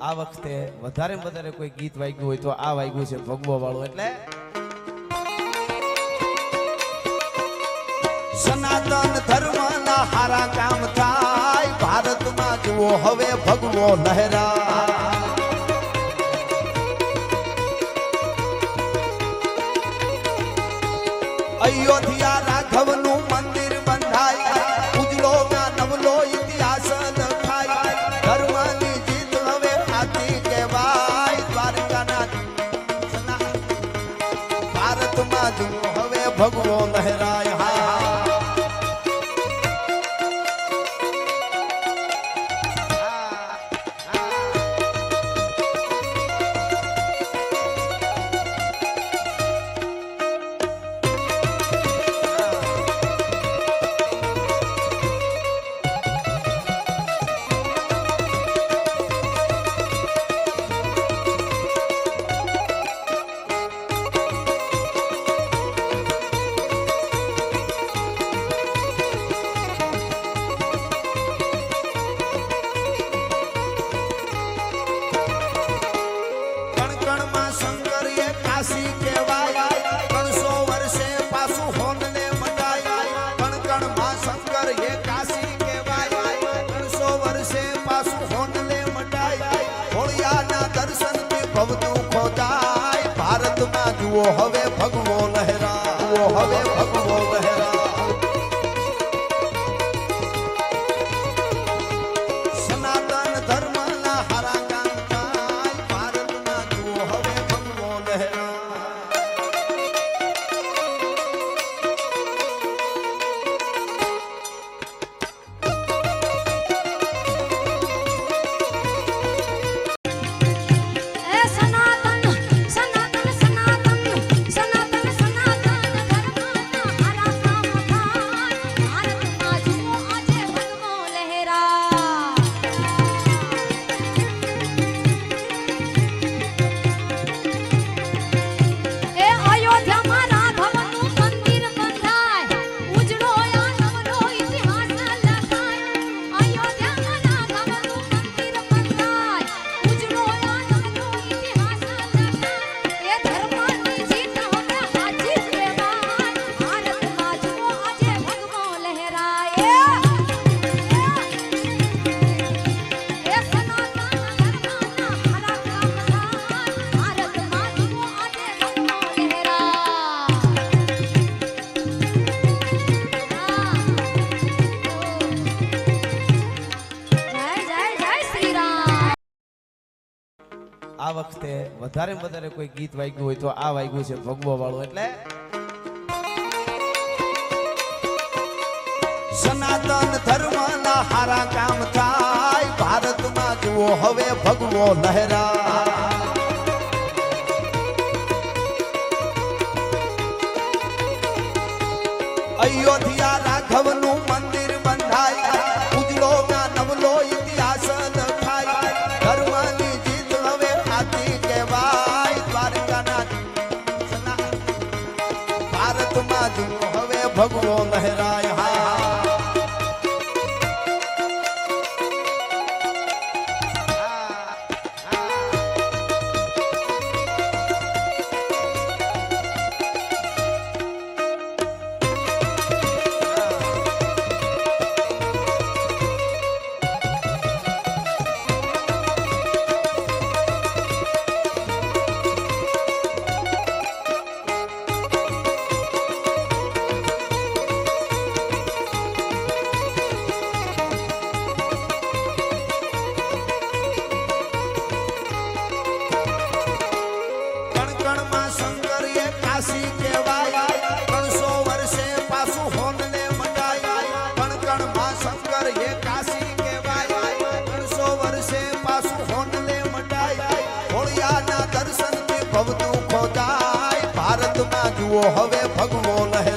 આ વખતે વધારે વધારે કોઈ ગીત વાગ્યું હોય તો આ વાગ્યું છે ભગવો વાળું એટલે સનાતન ધર્મના હારા કામ થાય. ભારતમાં જુઓ હવે ભગવો લહેરા. અયોધ્યા રાઘવન ભારતમાં જોયું હવે ભગવો લહેરાય સાધના જુઓ હવે ભગવો લહેરા હવે ભગવો આ વખતે વધારે વધારે કોઈ ગીત વાગ્યું હોય તો આ વાગ્યું છે ભગવો વાળું એટલે સનાતન ધર્મના હારા કામ થાય, ભારતમાં જુઓ હવે ભગવો લહેરા. અયોધ્યા ભવતું ખોદાય. ભારતમાં જુઓ હવે ભગવો નહે